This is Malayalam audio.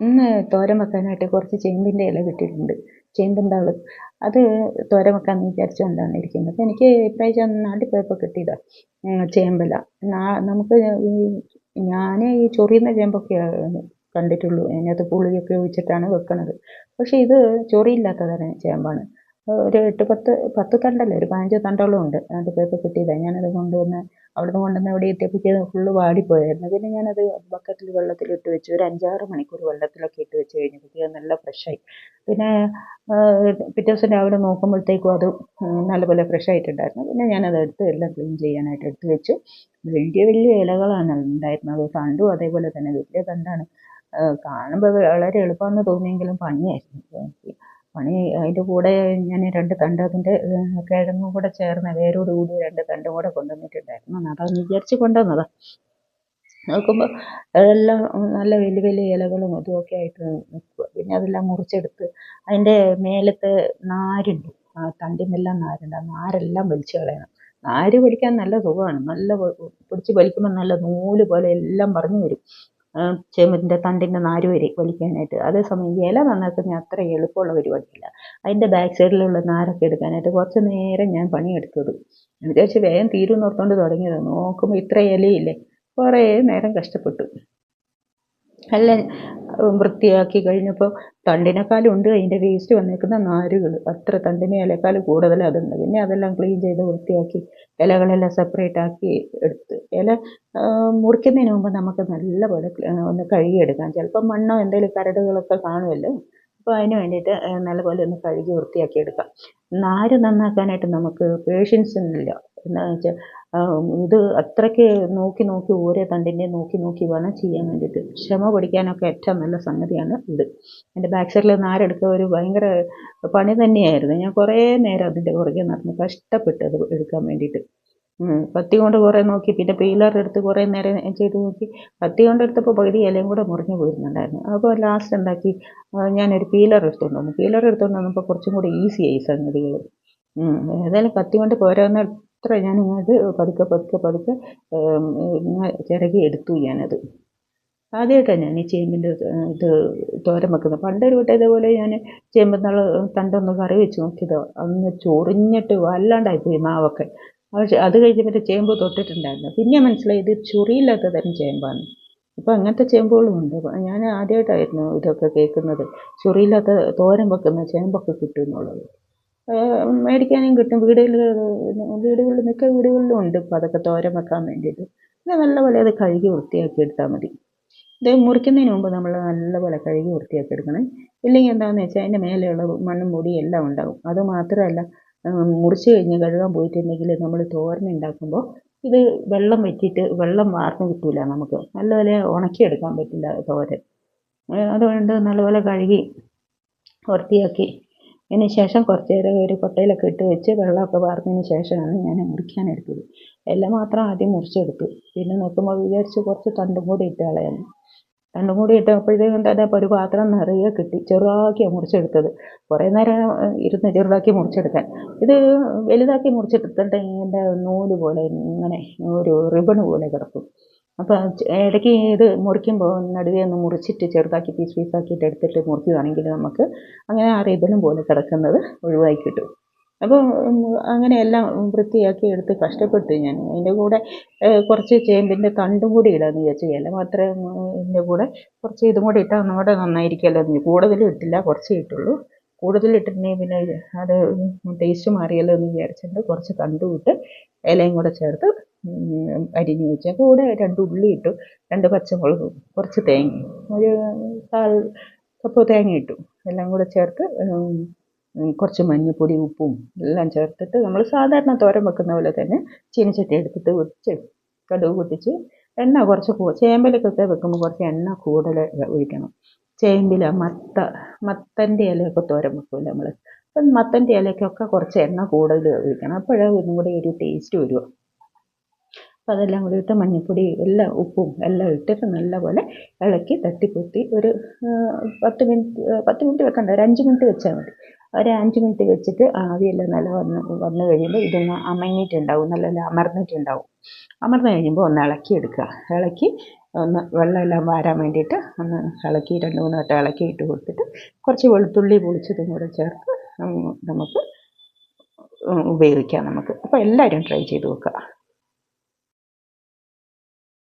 ഇന്ന് തോരൻ വെക്കാനായിട്ട് കുറച്ച് ചേമ്പിന്റെ ഇല കിട്ടിയിട്ടുണ്ട്. ചേമ്പിൻതാൾ അത് തോരൻ വെക്കാമെന്ന് വിചാരിച്ചുകൊണ്ടാണ് ഇരിക്കുന്നത്. എനിക്ക് ഇപ്രാവശ്യം നാട്ടിൽ പോയപ്പോൾ കിട്ടിയതാണ് ചേമ്പില. നമുക്ക് ഈ ഞാൻ ഈ ചൊറിയുന്ന ചേമ്പൊക്കെയാണ് കണ്ടിട്ടുള്ളൂ. അതിനകത്ത് പുളിയൊക്കെ ഒഴിച്ചിട്ടാണ് വെക്കുന്നത് പക്ഷേ ഇത് ചൊറിയില്ലാത്ത തരം ചേമ്പാണ്. ഒരു എട്ട് പത്ത് പത്ത് തണ്ടല്ല? ഒരു പതിനഞ്ച് തണ്ടോളം ഉണ്ട്. നാട്ടിൽ പോയപ്പോൾ കിട്ടിയതാണ് ഞാനത് കൊണ്ടുവന്ന് അവിടുന്ന് കൊണ്ടുവന്ന് അവിടെ എത്തിയപ്പോഴത്തേക്കും ഫുള്ള് വാടിപ്പോയായിരുന്നു. പിന്നെ ഞാനത് ബക്കറ്റിൽ വെള്ളത്തിൽ ഇട്ട് വെച്ചു ഒരു അഞ്ചാറ് മണിക്കൂർ വെള്ളത്തിലൊക്കെ ഇട്ട് വെച്ച് കഴിഞ്ഞപ്പോഴത്തേക്കും നല്ല ഫ്രഷായി പിന്നെ പിറ്റേ ദിവസം രാവിലെ നോക്കുമ്പോഴത്തേക്കും അത് നല്ലപോലെ ഫ്രഷ് ആയിട്ടുണ്ടായിരുന്നു. പിന്നെ ഞാനത് എടുത്ത് എല്ലാം ക്ലീൻ ചെയ്യാനായിട്ട് എടുത്ത് വെച്ചു. വലിയ വലിയ ഇലകളാണ് ഉണ്ടായിരുന്നത്. തണ്ടും അതേപോലെ തന്നെ വലിയ തണ്ടാണ്. കാണുമ്പോൾ വളരെ എളുപ്പമെന്ന് തോന്നിയെങ്കിലും പണിയായിരുന്നു പണി അതിന്റെ കൂടെ ഞാൻ രണ്ട് തണ്ട് അതിന്റെ കിഴങ്ങും കൂടെ ചേർന്ന് വേരോട് കൂടി രണ്ട് തണ്ടും കൂടെ കൊണ്ടുവന്നിട്ടുണ്ടായിരുന്നു. അതാണ് വിചാരിച്ച് കൊണ്ടുവന്നതാ. നോക്കുമ്പോൾ എല്ലാം നല്ല വലിയ വലിയ ഇലകളും അതുമൊക്കെ ആയിട്ട് നിൽക്കുക പിന്നെ അതെല്ലാം മുറിച്ചെടുത്ത് അതിന്റെ മേലത്തെ നാരുണ്ട്. ആ തണ്ടിനെല്ലാം നാരുണ്ട്. ആ നാരെല്ലാം വലിച്ചു കളയണം. നാര് വലിക്കാൻ നല്ല സുഖമാണ്. നല്ല പിടിച്ച് വലിക്കുമ്പോൾ നല്ല നൂൽ പോലെ എല്ലാം പറഞ്ഞു വരും. ചേമ്പിന്റെ തണ്ടിന്റെ നാര് വരെ വലിക്കാനായിട്ട്. അതേസമയം ഇല നന്നാക്കുന്ന അത്ര എളുപ്പമുള്ള പരിപാടിയല്ല. അതിന്റെ ബാക്ക് സൈഡിലുള്ള നാരൊക്കെ എടുക്കാനായിട്ട് കുറച്ച് നേരം ഞാൻ പണിയെടുത്തത്. വിചാരിച്ച് വേഗം തീരുമെന്ന് ഓർത്തുകൊണ്ട് തുടങ്ങിയത്. നോക്കുമ്പോൾ ഇത്ര ഇലയില്ലേ? കുറേ നേരം കഷ്ടപ്പെട്ടു. നല്ല വൃത്തിയാക്കി കഴിഞ്ഞപ്പോൾ തണ്ടിനേക്കാളും ഉണ്ട് അതിന്റെ വേസ്റ്റ് വന്നേക്കുന്ന നാരുകൾ അത്ര തണ്ടിനെ ഇലക്കാൾ കൂടുതൽ അതുണ്ട് പിന്നെ അതെല്ലാം ക്ലീൻ ചെയ്ത് വൃത്തിയാക്കി ഇലകളെല്ലാം സെപ്പറേറ്റ് ആക്കി എടുത്ത്. ഇല മുറിക്കുന്നതിന് മുമ്പ് നമുക്ക് നല്ലപോലെ ഒന്ന് കഴുകിയെടുക്കാം. ചിലപ്പോൾ മണ്ണോ എന്തെങ്കിലും കരടുകളൊക്കെ കാണുമല്ലോ. അപ്പോൾ അതിന് വേണ്ടിയിട്ട് നല്ലപോലെ ഒന്ന് കഴുകി വൃത്തിയാക്കി എടുക്കാം. നാര് നന്നാക്കാനായിട്ട് നമുക്ക് പേഷ്യൻസ് ഇല്ല എന്താണെന്ന് വെച്ചാൽ ഇത് അത്രയ്ക്ക് നോക്കി നോക്കി ഓരോ തണ്ടിന്റെ നോക്കി നോക്കി വേണം ചെയ്യാൻ വേണ്ടിയിട്ട്. ക്ഷമ പഠിക്കാനൊക്കെ ഏറ്റവും നല്ല സംഗതിയാണ് ഇത്. എന്റെ ബാക്ക് സൈഡിൽ നാരെടുക്കുക ഒരു ഭയങ്കര പണി തന്നെയായിരുന്നു. ഞാൻ കുറേ നേരം അതിന്റെ പുറകെ നടന്നു കഷ്ടപ്പെട്ട് അത് എടുക്കാൻ വേണ്ടിയിട്ട്. പത്തി കൊണ്ട് കുറേ നോക്കി പിന്നെ പീലർ എടുത്ത് കുറേ നേരം ചെയ്ത് നോക്കി. പത്തി കൊണ്ട് എടുത്തപ്പോൾ പകുതി ഇലയും കൂടെ മുറിഞ്ഞു പോയിരുന്നുണ്ടായിരുന്നു. അപ്പോൾ ലാസ്റ്റ് എന്താക്കി ഞാനൊരു പീലർ എടുത്തുകൊണ്ട് വന്നു. പീലർ എടുത്തുകൊണ്ട് വന്നപ്പോൾ കുറച്ചും കൂടി ഈസിയായി സംഗതികൾ ഏതായാലും കത്തി കൊണ്ട് പോരാവുന്ന അത്ര ഞാനിങ്ങോട്ട് പതുക്കെ പതുക്കെ പതുക്കെ ചിരകി എടുത്തു ഞാനത്. ആദ്യമായിട്ടാണ് ഞാൻ ഈ ചേമ്പിന്റെ ഇത് തോരൻ വെക്കുന്നത്. പണ്ടൊരു വട്ടം ഇതേപോലെ ഞാൻ ചേമ്പെന്നുള്ള തണ്ടൊന്ന് കറി വെച്ച് നോക്കിയത്. അന്ന് ചൊറിഞ്ഞിട്ട് വല്ലാണ്ടായിപ്പോയി മാവൊക്കെ. പക്ഷേ അത് കഴിഞ്ഞ് പിന്നെ ചേമ്പ് തൊട്ടിട്ടുണ്ടായിരുന്നു. പിന്നെ മനസ്സിലായി ഇത് ചൊറിയില്ലാത്ത തരം ചേമ്പാണ്. അപ്പോൾ അങ്ങനത്തെ ചേമ്പുകളും ഉണ്ട്. ഞാൻ ആദ്യമായിട്ടായിരുന്നു ഇതൊക്കെ കേൾക്കുന്നത്. ചൊറിയില്ലാത്ത തോരൻ വെക്കുന്ന ചേമ്പൊക്കെ കിട്ടും എന്നുള്ളത്. മേടിക്കാനും കിട്ടും. വീടുകളിൽ വീടുകളിൽ മിക്ക വീടുകളിലും ഉണ്ട് ഇപ്പോൾ അതൊക്കെ തോരൻ വെക്കാൻ വേണ്ടിയിട്ട്. പിന്നെ നല്ലപോലെ അത് കഴുകി വൃത്തിയാക്കി എടുത്താൽ മതി. ഇത് മുറിക്കുന്നതിന് മുമ്പ് നമ്മൾ നല്ലപോലെ കഴുകി വൃത്തിയാക്കി എടുക്കണം. ഇല്ലെങ്കിൽ എന്താണെന്ന് വെച്ചാൽ അതിന്റെ മേലെയുള്ള മണ്ണും പൊടിയും എല്ലാം ഉണ്ടാകും. അത് മാത്രമല്ല മുറിച്ച് കഴിഞ്ഞ് കഴുകാൻ പോയിട്ടുണ്ടെങ്കിൽ നമ്മൾ തോരൻ ഉണ്ടാക്കുമ്പോൾ ഇത് വെള്ളം വെച്ചിട്ട് വെള്ളം വാർന്ന് കിട്ടില്ല നമുക്ക്. നല്ലപോലെ ഉണക്കിയെടുക്കാൻ പറ്റില്ല തോരൻ. അതുകൊണ്ട് നല്ലപോലെ കഴുകി വൃത്തിയാക്കി അതിന് ശേഷം കുറച്ച് നേരം ഒരു കൊട്ടയിലൊക്കെ ഇട്ട് വെച്ച് വെള്ളമൊക്കെ വാർന്നതിന് ശേഷമാണ് ഞാൻ മുറിക്കാനെടുത്തത് ഇല മാത്രം ആദ്യം മുറിച്ചെടുത്തു. പിന്നെ നോക്കുമ്പോൾ വിചാരിച്ച് കുറച്ച് തണ്ടും കൂടി ഇട്ട് കളയാമെന്ന് തണ്ടും കൂടി ഇട്ടപ്പോഴത്തേക്കും തന്നെ ഒരു പാത്രം നിറയെ കിട്ടി. ചെറുതാക്കിയാണ് മുറിച്ചെടുത്തത്. കുറേ നേരം ഇരുന്ന് ചെറുതാക്കി മുറിച്ചെടുക്കാൻ. ഇത് വലുതാക്കി മുറിച്ചെടുത്തിട്ട് എന്റെ നൂൽ പോലെ ഇങ്ങനെ ഒരു റിബൺ പോലെ കിടക്കും. അപ്പോൾ ഇടയ്ക്ക് ഇത് മുറിക്കുമ്പോൾ നടുവേ ഒന്ന് മുറിച്ചിട്ട് ചെറുതാക്കി പീസ് പീസാക്കിയിട്ട് എടുത്തിട്ട് മുറിക്കുകയാണെങ്കിൽ നമുക്ക് അങ്ങനെ ആ റിബണും പോലെ കിടക്കുന്നത് ഒഴിവായി കിട്ടും. അപ്പോൾ അങ്ങനെ എല്ലാം വൃത്തിയാക്കി എടുത്ത് കഷ്ടപ്പെട്ടു ഞാൻ. അതിന്റെ കൂടെ കുറച്ച് ചേമ്പിന്റെ തണ്ടും കൂടി ഇടാമെന്ന് വിചാരിച്ചു. ഇല മാത്രമേ ഇതിന്റെ കൂടെ കുറച്ച് ഇതും കൂടി ഇട്ടാൽ ഒന്നുകൂടെ നന്നായിരിക്കുമല്ലോ എന്ന്. കൂടുതലും ഇട്ടില്ല കുറച്ചേ ഇട്ടുള്ളൂ. കൂടുതലിട്ടിട്ടുണ്ടെങ്കിൽ പിന്നെ അത് ടേസ്റ്റ് മാറിയല്ലോ എന്ന് വിചാരിച്ചിട്ട് കുറച്ച് തണ്ടും ഇട്ട് ഇലയും കൂടെ ചേർത്ത് അരിഞ്ഞ് വെച്ച. കൂടെ രണ്ട് ഉള്ളി ഇട്ടു രണ്ട് പച്ചമുളകും കുറച്ച് തേങ്ങയും ഒരു കാൽ കപ്പ് തേങ്ങ ഇട്ടു. എല്ലാം കൂടെ ചേർത്ത് കുറച്ച് മഞ്ഞൾപ്പൊടി ഉപ്പും എല്ലാം ചേർത്തിട്ട് നമ്മൾ സാധാരണ തോരൻ വെക്കുന്ന പോലെ തന്നെ ചീനച്ചട്ടി എടുത്തിട്ട് വെച്ച് കടുക് പൊട്ടിച്ച് എണ്ണ കുറച്ച് ചേമ്പിലൊക്കെ വെക്കുമ്പോൾ കുറച്ച് എണ്ണ കൂടുതൽ ഒഴിക്കണം. ചേമ്പില മത്ത മത്തന്റെ ഇലയൊക്കെ തോരൻ വെക്കുമല്ലോ നമ്മൾ. അപ്പം മത്തന്റെ ഇലയ്ക്കൊക്കെ കുറച്ച് എണ്ണ കൂടുതൽ ഒഴിക്കണം. അപ്പോഴേ ഒന്നും കൂടി ഒരു ടേസ്റ്റ് വരുമോ അപ്പോൾ അതെല്ലാം കൂടി ഇട്ട് മഞ്ഞൾപ്പൊടി എല്ലാം ഉപ്പും എല്ലാം ഇട്ടിട്ട് നല്ലപോലെ ഇളക്കി തട്ടിപ്പൊത്തി ഒരു പത്ത് മിനിറ്റ് പത്ത് മിനിറ്റ് വെക്കണ്ട ഒരു അഞ്ച് മിനിറ്റ് വെച്ചാൽ മതി. ഒരു അഞ്ച് മിനിറ്റ് വെച്ചിട്ട് ആവിയെല്ലാം നല്ല വന്ന് വന്നു കഴിയുമ്പോൾ ഇതൊന്ന് അമങ്ങിയിട്ടുണ്ടാവും നല്ല അമർന്നിട്ടുണ്ടാവും. അമർന്നു കഴിയുമ്പോൾ ഒന്ന് ഇളക്കി എടുക്കുക. ഇളക്കി ഒന്ന് വെള്ളമെല്ലാം വാരാൻ വേണ്ടിയിട്ട് ഒന്ന് ഇളക്കി രണ്ട് മൂന്ന് വട്ടം ഇളക്കി ഇട്ട് കൊടുത്തിട്ട് കുറച്ച് വെളുത്തുള്ളി പൊളിച്ചതും കൂടെ ചേർത്ത് നമുക്ക് ഉപയോഗിക്കാം നമുക്ക്. അപ്പോൾ എല്ലാവരും ട്രൈ ചെയ്ത് നോക്കുക.